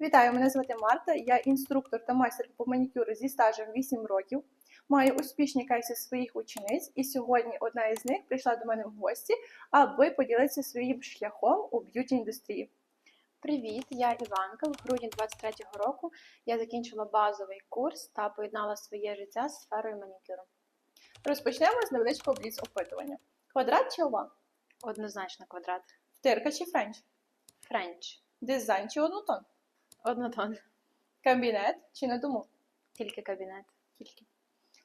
Вітаю, мене звати Марта. Я інструктор та майстер по манікюру зі стажем 8 років. Маю успішні кейси своїх учениць, і сьогодні одна із них прийшла до мене в гості, аби поділитися своїм шляхом у б'юті індустрії. Привіт, я Іванка. В грудні 23-го року я закінчила базовий курс та поєднала своє життя з сферою манікюру. Розпочнемо з невеличкого бліц опитування: квадрат чи овал? Однозначно квадрат. Втирка чи френч? Френч. Дизайн чи однотон? Однотон. Кабінет чи на дому? Тільки кабінет. Тільки.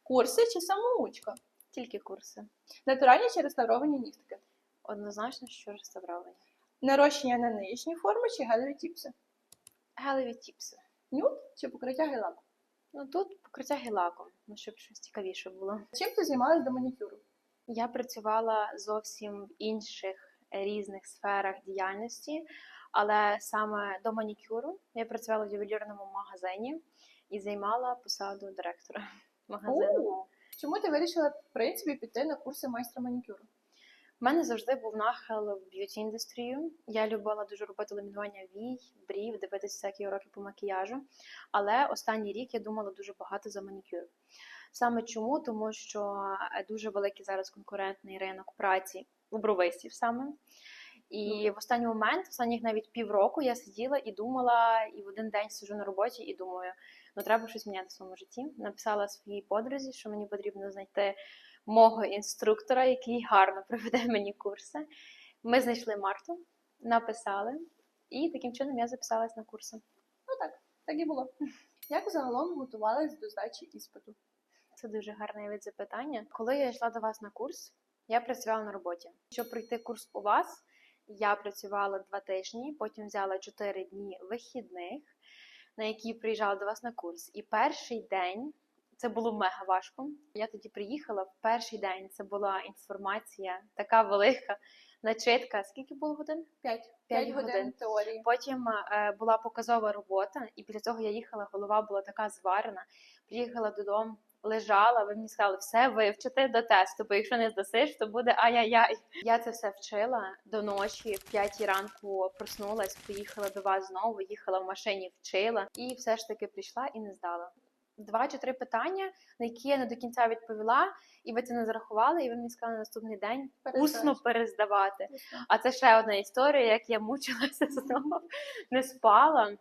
Курси чи самоучка? Тільки курси. Натуральні чи реставровані нігтики? Однозначно, що реставровані. Нарощення на нижні форми чи гелеві тіпси? Гелеві тіпси. Нюд чи покриття гелаком? Ну тут покриття гелаком, ну щоб щось цікавіше було. Чим ти займалась до манікюру? Я працювала зовсім в інших різних сферах діяльності, але саме до манікюру я працювала в ювелірному магазині і займала посаду директора магазину. О, Чому ти вирішила в принципі піти на курси майстра манікюру? У мене завжди був нахил в б'юті індустрію. Я любила дуже робити ламінування вій, брів, дивитися всякі уроки по макіяжу. Але останній рік я думала дуже багато за манікюр. Саме чому? Тому що е, дуже великий зараз конкурентний ринок праці у бровистів саме. І в останній момент, останніх навіть півроку, я сиділа і думала, і в один день сиджу на роботі і думаю, ну треба щось міняти в своєму житті. Написала своїй подрузі, що мені потрібно знайти мого інструктора, який гарно проведе мені курси. Ми знайшли Марту, написали, і таким чином я записалась на курси. Ну так, так і було. Як загалом готувалась до здачі іспиту? Це дуже гарне від запитання. Коли я йшла до вас на курс, я працювала на роботі. Щоб пройти курс у вас, я працювала два тижні, потім взяла чотири дні вихідних, на які приїжджала до вас на курс. І перший день це було мега важко. Я тоді приїхала в перший день. Це була інформація така велика, начитка. Скільки було годин? П'ять. П'ять годин годин. теорії. Потім е, була показова робота, і після цього я їхала, голова була така зварена. Приїхала додому, лежала. Ви мені сказали, все вивчити до тесту, бо якщо не здасиш, то буде ай-яй-яй. Я це все вчила до ночі, в п'ятій ранку проснулась, поїхала до вас знову, їхала в машині, вчила і все ж таки прийшла і не здала. Два чи три питання, на які я не до кінця відповіла, і ви це не зарахували, і ви мені сказали на наступний день Переставиш. усно перездавати. А це ще одна історія, як я мучилася знову, не спала,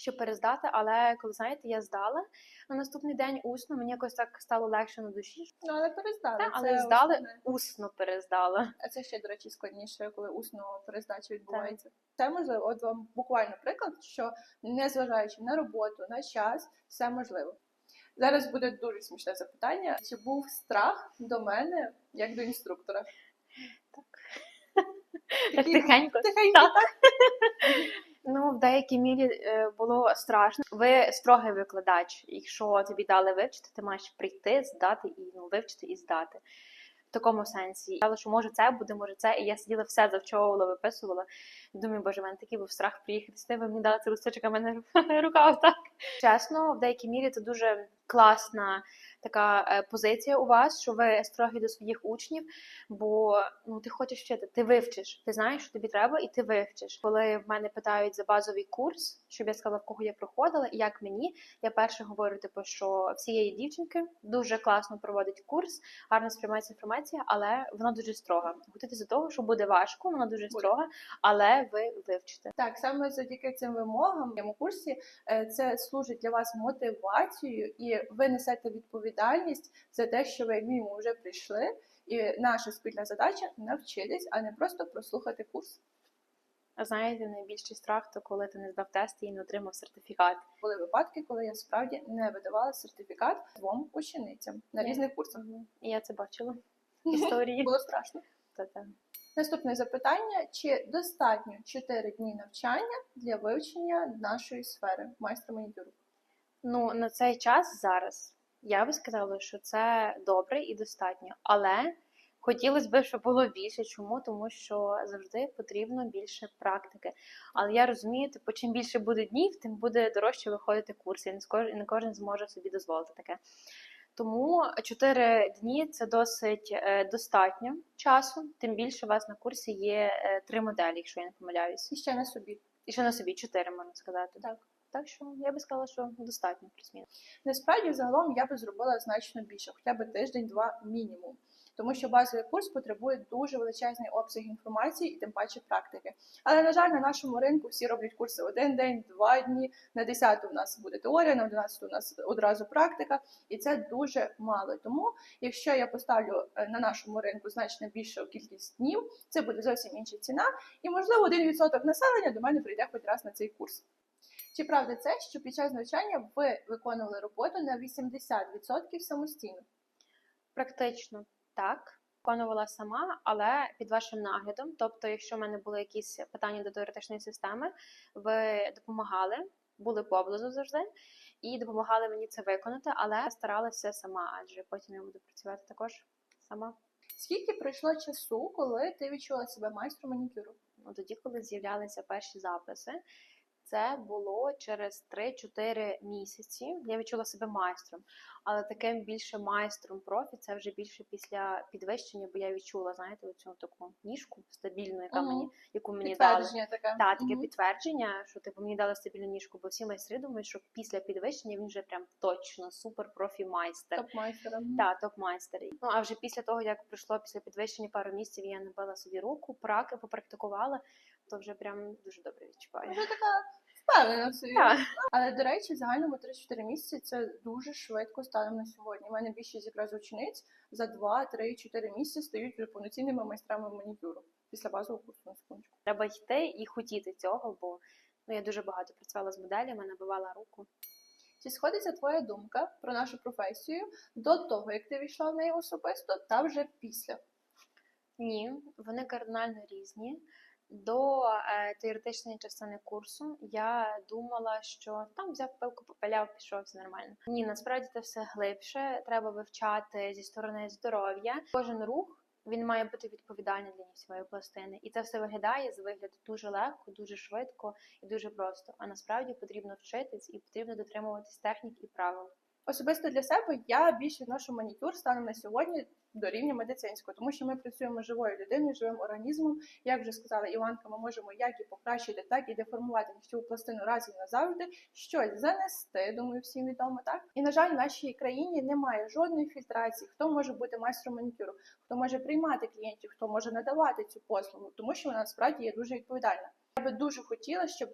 щоб перездати. Але коли знаєте, я здала на наступний день усно, мені якось так стало легше на душі. Ну, але перездали. Та, це здали основне. усно перездала. А це ще, до речі, складніше, коли усно перездача відбувається. Це можливо, от вам буквально приклад, що незважаючи на роботу, на час, все можливо. Зараз буде дуже смішне запитання. Чи був страх до мене як до інструктора? Так. Так Такий тихенько. Тихенько, Так. так? Ну, в деякій мірі е, було страшно. Ви строгий викладач. Якщо тобі дали вивчити, ти маєш прийти, здати і ну, вивчити і здати. В такому сенсі. Але що може це буде, може це. І я сиділа все завчовувала, виписувала. Думаю, боже, в мене такий був страх приїхати сюди, ви мені дали це листочок, а мене рука отак. Чесно, в деякій мірі це дуже класна така е, позиція у вас, що ви строгі до своїх учнів, бо ну ти хочеш вчити, ти вивчиш, ти знаєш, що тобі треба, і ти вивчиш. Коли в мене питають за базовий курс, щоб я сказала, в кого я проходила, і як мені, я перше говорю, типу, що всієї дівчинки дуже класно проводить курс, гарно сприймається інформація, але вона дуже строга. Готуйтесь до того, що буде важко, вона дуже строга, але ви вивчите. Так, саме завдяки цим вимогам в цьому курсі е, це служить для вас мотивацією, і ви несете відповідальність за те, що ви як мінімум вже прийшли. І наша спільна задача навчитись, а не просто прослухати курс. А знаєте, найбільший страх то коли ти не здав тести і не отримав сертифікат. Були випадки, коли я справді не видавала сертифікат двом ученицям на різних курсах. І я це бачила в історії. Було страшно. Та-та. Наступне запитання: чи достатньо 4 дні навчання для вивчення нашої сфери майстра манікюру? Ну, на цей час зараз я би сказала, що це добре і достатньо. Але хотілося б, щоб було більше. Чому? Тому що завжди потрібно більше практики. Але я розумію, типу, чим більше буде днів, тим буде дорожче виходити курс, і не кожен зможе собі дозволити таке. Тому 4 дні це досить е, достатньо часу. Тим більше у вас на курсі є е, три моделі, якщо я не помиляюсь. І ще на собі. І ще на собі чотири, можна сказати. Так. Так що я би сказала, що достатньо плюс-мінус. Насправді, загалом я би зробила значно більше, хоча б тиждень-два мінімум. Тому що базовий курс потребує дуже величезний обсяг інформації і тим паче практики. Але на жаль, на нашому ринку всі роблять курси один день, два дні. На 10 у нас буде теорія, на 11 у нас одразу практика, і це дуже мало. Тому, якщо я поставлю е, на нашому ринку значно більшу кількість днів, це буде зовсім інша ціна, і можливо 1% населення до мене прийде хоч раз на цей курс. Чи правда це, що під час навчання ви виконували роботу на 80% самостійно? Практично так. Виконувала сама, але під вашим наглядом. Тобто, якщо в мене були якісь питання до теоретичної системи, ви допомагали, були поблизу завжди, і допомагали мені це виконати, але старалася сама, адже потім я буду працювати також сама. Скільки пройшло часу, коли ти відчула себе майстром манікюру? Ну, тоді, коли з'являлися перші записи, це було через 3-4 місяці. Я відчула себе майстром, але таким більше майстром профі це вже більше після підвищення, бо я відчула, знаєте, оцю таку ніжку стабільну, яка мені, яку мені дали. Таке. Та, таке Мгм. підтвердження, що типу мені дали стабільну ніжку, бо всі майстри думають, що після підвищення він вже прям точно супер профі майстер. Топ-майстера. Та, топ-майстер. Ну а вже після того, як пройшло після підвищення пару місяців, я набила собі руку, праки попрактикувала, то вже прям дуже добре відчуваю. Вже така впевнена в собі. Так. Але до речі, в загальному 3-4 місяці це дуже швидко станом на сьогодні. У мене більшість якраз учениць за 2-3-4 місяці стають вже повноцінними майстрами манікюру після базового курсу на секундочку. Треба йти і хотіти цього, бо ну я дуже багато працювала з моделями, набивала руку. Чи сходиться твоя думка про нашу професію до того, як ти війшла в неї особисто, та вже після? Ні, вони кардинально різні. До е, теоретичної частини курсу я думала, що там взяв пилку, попиляв, пішов все нормально. Ні, насправді це все глибше. Треба вивчати зі сторони здоров'я. Кожен рух він має бути відповідальний для нігтєвої пластини, і це все виглядає з вигляду дуже легко, дуже швидко і дуже просто. А насправді потрібно вчитись і потрібно дотримуватись технік і правил. Особисто для себе я більше відношу манікюр станом на сьогодні до рівня медицинського, тому що ми працюємо живою людиною, живим організмом. Як вже сказала Іванка, ми можемо як і покращити, так і деформувати нігтєву пластину раз і назавжди, щось занести. Думаю, всім відомо так. І на жаль, в нашій країні немає жодної фільтрації, хто може бути майстром манікюру, хто може приймати клієнтів, хто може надавати цю послугу, тому що вона насправді є дуже відповідальна. Я би дуже хотіла, щоб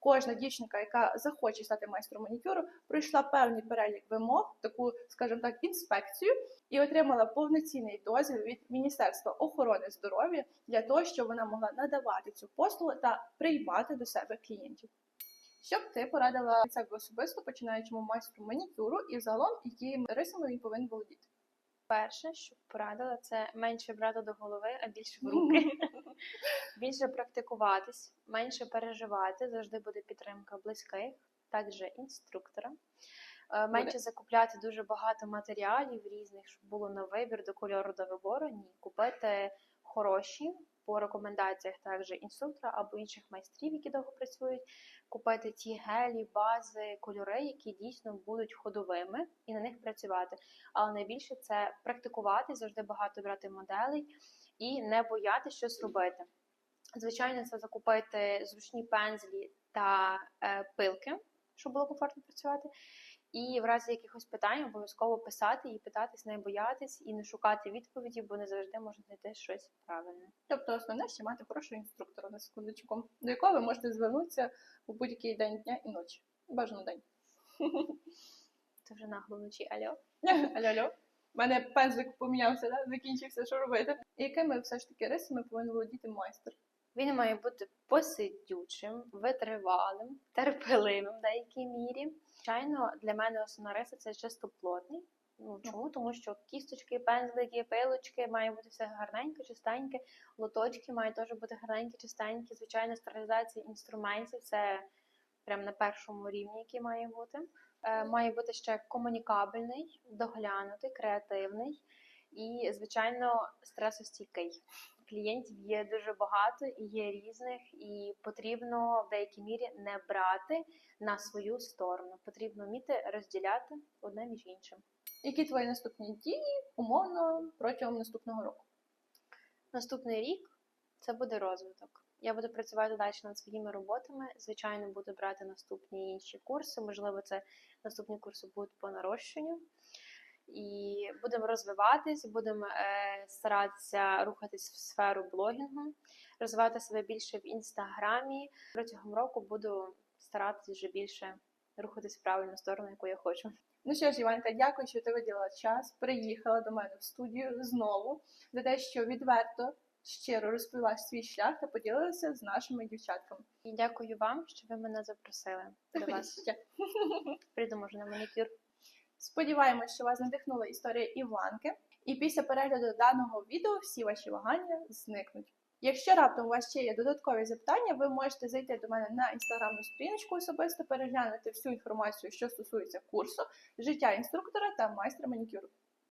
кожна дівчинка, яка захоче стати майстром манікюру, пройшла певний перелік вимог, таку, скажімо так, інспекцію, і отримала повноцінний дозвіл від Міністерства охорони здоров'я для того, щоб вона могла надавати цю послугу та приймати до себе клієнтів. Що б ти порадила себе особисто починаючому майстру манікюру і загалом, якими рисами він повинен володіти? Перше, що порадила, це менше брати до голови, а більше в руки. більше практикуватись, менше переживати, завжди буде підтримка близьких, також інструктора. Е, Менше закупляти дуже багато матеріалів різних, щоб було на вибір до кольору до вибору. Ні, купити хороші по рекомендаціях також інструктора або інших майстрів, які довго працюють. Купити ті гелі, бази, кольори, які дійсно будуть ходовими, і на них працювати. Але найбільше це практикувати, завжди багато брати моделей і не боятися щось робити. Звичайно, це закупити зручні пензлі та е, пилки, щоб було комфортно працювати. І в разі якихось питань обов'язково писати і питатись, не боятись, і не шукати відповіді, бо не завжди можна знайти щось правильне. Тобто основне ще мати хорошого інструктора на секундочку, до якого ви можете звернутися у будь-який день дня і ночі. Бажано день. Це вже нагло вночі. Алло. Алло, алло. У мене пензлик помінявся, да? закінчився, що робити. І якими все ж таки рисами повинен володіти майстер? Він має бути посидючим, витривалим, терпеливим в деякій мірі. Звичайно, для мене основна риса це чистоплотний. Ну чому? Тому що кісточки, пензлики, пилочки має бути все гарненько, чистеньке, лоточки мають теж бути гарненькі, чистенькі. Звичайно, стерилізація інструментів це прямо на першому рівні, який має бути. Е, має бути ще комунікабельний, доглянутий, креативний і, звичайно, стресостійкий. Клієнтів є дуже багато і є різних, і потрібно в деякій мірі не брати на свою сторону. Потрібно вміти розділяти одне між іншим. Які твої наступні дії умовно протягом наступного року? Наступний рік це буде розвиток. Я буду працювати далі над своїми роботами. Звичайно, буду брати наступні інші курси. Можливо, це наступні курси будуть по нарощенню. І будемо розвиватись, будемо е, старатися рухатись в сферу блогінгу, розвивати себе більше в інстаграмі. Протягом року буду старатися вже більше рухатись в правильну сторону, яку я хочу. Ну що ж, Іванка, дякую, що ти виділила час, приїхала до мене в студію знову за те, що відверто, щиро розповіла свій шлях та поділилася з нашими дівчатками. І дякую вам, що ви мене запросили до вас. Прийду може на манікюр. Сподіваємось, що вас надихнула історія Іванки, і після перегляду даного відео всі ваші вагання зникнуть. Якщо раптом у вас ще є додаткові запитання, ви можете зайти до мене на інстаграмну сторіночку особисто, переглянути всю інформацію, що стосується курсу, життя інструктора та майстра манікюру.